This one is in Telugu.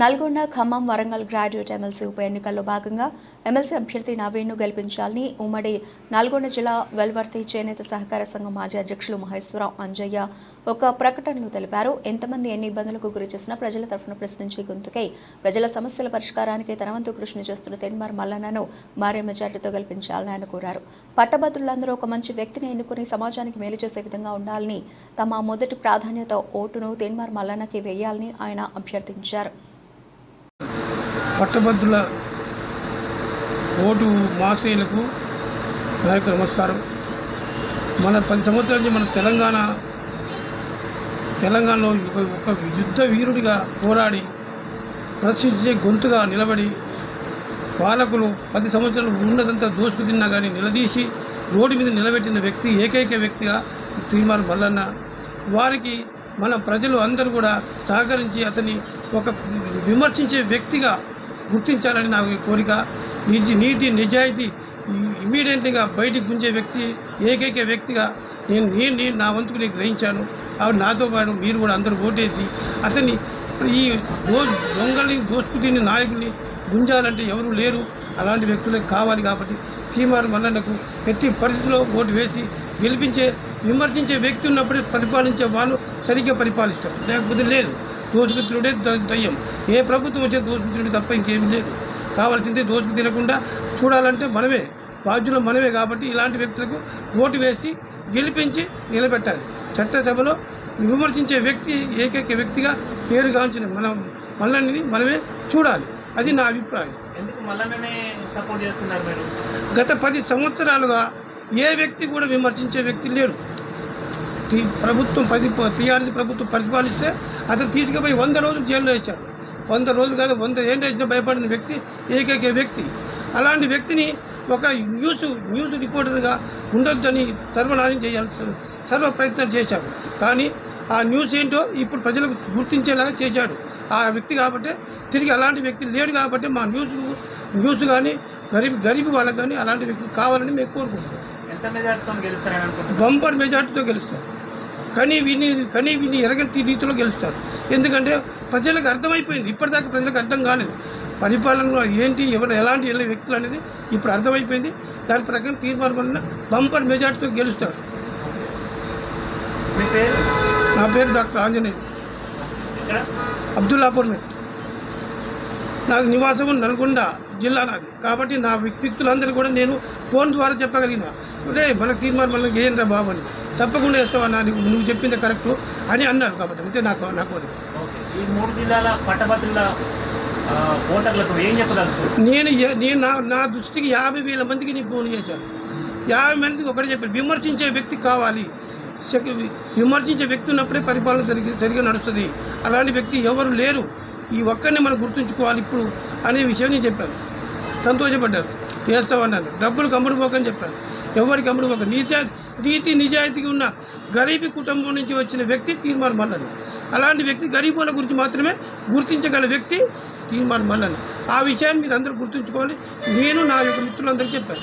నల్గొండ ఖమ్మం వరంగల్ గ్రాడ్యుయేట్ ఎమ్మెల్సీ ఉప ఎన్నికల్లో భాగంగా ఎమ్మెల్సీ అభ్యర్థి నవీన్ను గెలిపించాలని ఉమ్మడి నల్గొండ జిల్లా వెల్వర్తి చేనేత సహకార సంఘం మాజీ అధ్యక్షులు మహేశ్వరరావు అంజయ్య ఒక ప్రకటనలో తెలిపారు. ఎంతమంది ఎన్ని ఇబ్బందులకు గురి చేసినా ప్రజల తరఫున ప్రశ్నించి గొంతుకై ప్రజల సమస్యల పరిష్కారానికి తనవంతు కృషిని చేస్తున్న తెన్మార్ మల్లన్నను భారీ మెజార్టీతో గెలిపించాలని ఆయన కోరారు. పట్టభద్రులందరూ ఒక మంచి వ్యక్తిని ఎన్నుకుని సమాజానికి మేలు చేసే విధంగా ఉండాలని తమ మొదటి ప్రాధాన్యత ఓటును తెన్మార్ మల్లన్నకి వేయాలని ఆయన అభ్యర్థించారు. పట్టభద్రుల ఓటు మాసేయులకు నా యొక్క నమస్కారం. మన పది సంవత్సరాల నుంచి మన తెలంగాణ తెలంగాణలో ఒక- యుద్ధ వీరుడిగా పోరాడి ప్రశ్నించే గొంతుగా నిలబడి పాలకులు పది సంవత్సరాలు ఉన్నదంతా దోసుకు తిన్నా కానీ నిలదీసి రోడ్డు మీద నిలబెట్టిన వ్యక్తి ఏకైక వ్యక్తిగా తీర్మాన మల్లన్న. వారికి మన ప్రజలు అందరూ కూడా సహకరించి అతన్ని ఒక విమర్శించే వ్యక్తిగా గుర్తించాలని నా కోరిక. నిజ నీటి నిజాయితీ ఇమీడియట్గా బయటికి గుంజే వ్యక్తి ఏకైక వ్యక్తిగా నేను నేను నా వంతుకు నేను గ్రహించాను. కాబట్టి నాతో పాటు మీరు కూడా అందరూ ఓటేసి అతన్ని ఈ దో దొంగల్ని దోచుకు తిని నాయకుల్ని గుంజాలంటే ఎవరు లేరు. అలాంటి వ్యక్తులకు కావాలి కాబట్టి తీమారు మల్లన్నకు ఎట్టి పరిస్థితిలో ఓటు వేసి గెలిపించే విమర్శించే వ్యక్తి ఉన్నప్పుడే పరిపాలించే వాళ్ళు సరిగ్గా పరిపాలిస్తారు. లేకపోతే లేదు. దోచుకుతుడే దయ్యం. ఏ ప్రభుత్వం వచ్చే దోచుకుతుడు తప్ప ఇంకేమీ లేదు. కావాల్సిందే దోచుకు తినకుండా చూడాలంటే మనమే బాధ్యులు మనమే కాబట్టి ఇలాంటి వ్యక్తులకు ఓటు వేసి గెలిపించి నిలబెట్టాలి. చట్టసభలో విమర్శించే వ్యక్తి ఏకైక వ్యక్తిగా పేరుగాంచిన మనం మల్లన్ని మనమే చూడాలి. అది నా అభిప్రాయం. ఎందుకు మల్లన్ననే సపోర్ట్ చేస్తున్నారు మీరు? గత పది సంవత్సరాలుగా ఏ వ్యక్తి కూడా విమర్శించే వ్యక్తి లేడు. టీ- ప్రభుత్వం పది టీఆర్ఎస్ ప్రభుత్వం పరిపాలిస్తే అతను తీసుకుపోయి వంద రోజులు జైల్లో వేశారు వంద రోజులు కాదు వంద ఏం వేసినా భయపడిన వ్యక్తి ఏకైక వ్యక్తి. అలాంటి వ్యక్తిని ఒక న్యూస్ న్యూస్ రిపోర్టర్గా ఉండొద్దని సర్వనాశనం చేయాల్సి సర్వ ప్రయత్నం చేశాడు. కానీ ఆ న్యూస్ ఏంటో ఇప్పుడు ప్రజలకు గుర్తించేలాగా చేశాడు. ఆ వ్యక్తి కాబట్టి తిరిగి అలాంటి వ్యక్తి లేడు కాబట్టి మా న్యూస్ న్యూస్ కానీ గరీబ్ గరీబ్ వాళ్ళకి కానీ అలాంటి వ్యక్తి కావాలని మేము అనుకుంటున్నారు? బంపర్ మెజార్టీతో గెలుస్తారు. కానీ విని కానీ విని ఎరగంటి రీతిలో గెలుస్తారు. ఎందుకంటే ప్రజలకు అర్థమైపోయింది. ఇప్పటిదాకా ప్రజలకు అర్థం కాలేదు. పరిపాలన ఏంటి ఎవరు ఎలాంటి ఎలా వ్యక్తులు అనేది ఇప్పుడు అర్థమైపోయింది. దాని ప్రకారం తీర్మానం బంపర్ మెజార్టీతో గెలుస్తారు. నా పేరు డాక్టర్ ఆంజనేయ ఎక్కడ? అబ్దుల్లాపూర్ మెట్. నాకు నివాసం నల్గొండ జిల్లా నాది. కాబట్టి నా వ్యక్తులందరూ కూడా నేను ఫోన్ ద్వారా చెప్పగలిగిన ఒరే మన తీర్మానం మనకి ఏంట్రా బాబు అని. తప్పకుండా వేస్తావా నా నువ్వు చెప్పింది కరెక్ట్ అని అన్నారు కాబట్టి అంతే నాకు నా కోరిక ఓకే. ఈ మూడు జిల్లాల పట్టభద్రుల ఓటర్లకు ఏం చెప్పదలుచుకుంటారు నేను నేను నా నా దృష్టికి యాభై వేల మందికి నేను ఫోన్ చేశాను. యాభై మందికి ఒకటే చెప్పాను. విమర్శించే వ్యక్తి కావాలి. విమర్శించే వ్యక్తి ఉన్నప్పుడే పరిపాలన సరిగ్గా సరిగ్గా నడుస్తుంది. అలాంటి వ్యక్తి ఎవరు లేరు. ఈ ఒక్కరిని మనం గుర్తుంచుకోవాలి ఇప్పుడు అనే విషయం నేను చెప్పాను. సంతోషపడ్డారు. చేస్తామన్నాను డబ్బులు కమ్ముడు పోకని చెప్పాను ఎవరికి అమ్ముడు పోక? నీతి నీతి నిజాయితీగా ఉన్న గరీబీ కుటుంబం నుంచి వచ్చిన వ్యక్తి తీర్మానం మల్లన్న అలాంటి వ్యక్తి గరీబుల గురించి మాత్రమే గుర్తించగల వ్యక్తి తీర్మానం మల్లన్న ఆ విషయాన్ని మీరు అందరూ గుర్తుంచుకోవాలి. నేను నా యొక్క మిత్రులందరికీ చెప్పాను.